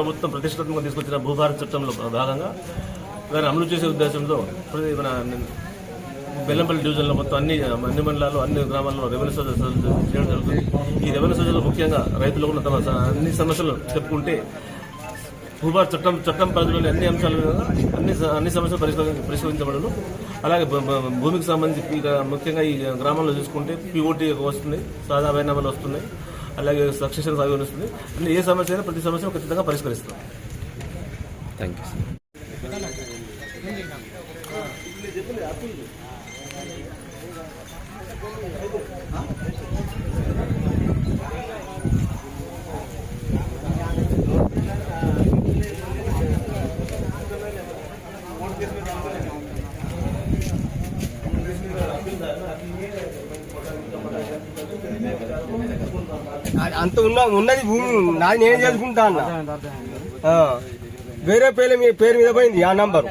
ప్రభుత్వం ప్రతిష్టాత్మకంగా తీసుకొచ్చిన భూభారత చట్టంలో భాగంగా దాన్ని అమలు చేసే ఉద్దేశంతో మన బెల్లంపల్లి డివిజన్లో మొత్తం అన్ని అన్ని మండలాల్లో అన్ని గ్రామాల్లో రెవెన్యూ సోదరు చేయడం జరుగుతుంది. ఈ రెవెన్యూ సోదరులు ముఖ్యంగా రైతులు కూడా తమ అన్ని సమస్యలు చెప్పుకుంటే భూభార చట్టం చట్టం పరిధిలోని అన్ని అంశాల మీద అన్ని అన్ని సమస్యలు పరిష్కరి పరిష్కరించబడను అలాగే భూ- భూ- భూమికి సంబంధించి ముఖ్యంగా ఈ గ్రామంలో చూసుకుంటే పిఓటీ వస్తుంది సాదా వైనామాలు వస్తున్నాయి. అలాగే సక్సెషన్ సాగు వస్తుంది అన్ని ఏ సమస్య అయినా ప్రతి సమస్యను ఖచ్చితంగా పరిష్కరిస్తాం. థ్యాంక్ యూ సార్ అంత ఉన్న ఉన్నది భూమి. నాది నేను చేసుకుంటా అన్న. వేరే పేరు మీ పేరు మీద పోయింది ఆ నంబర్.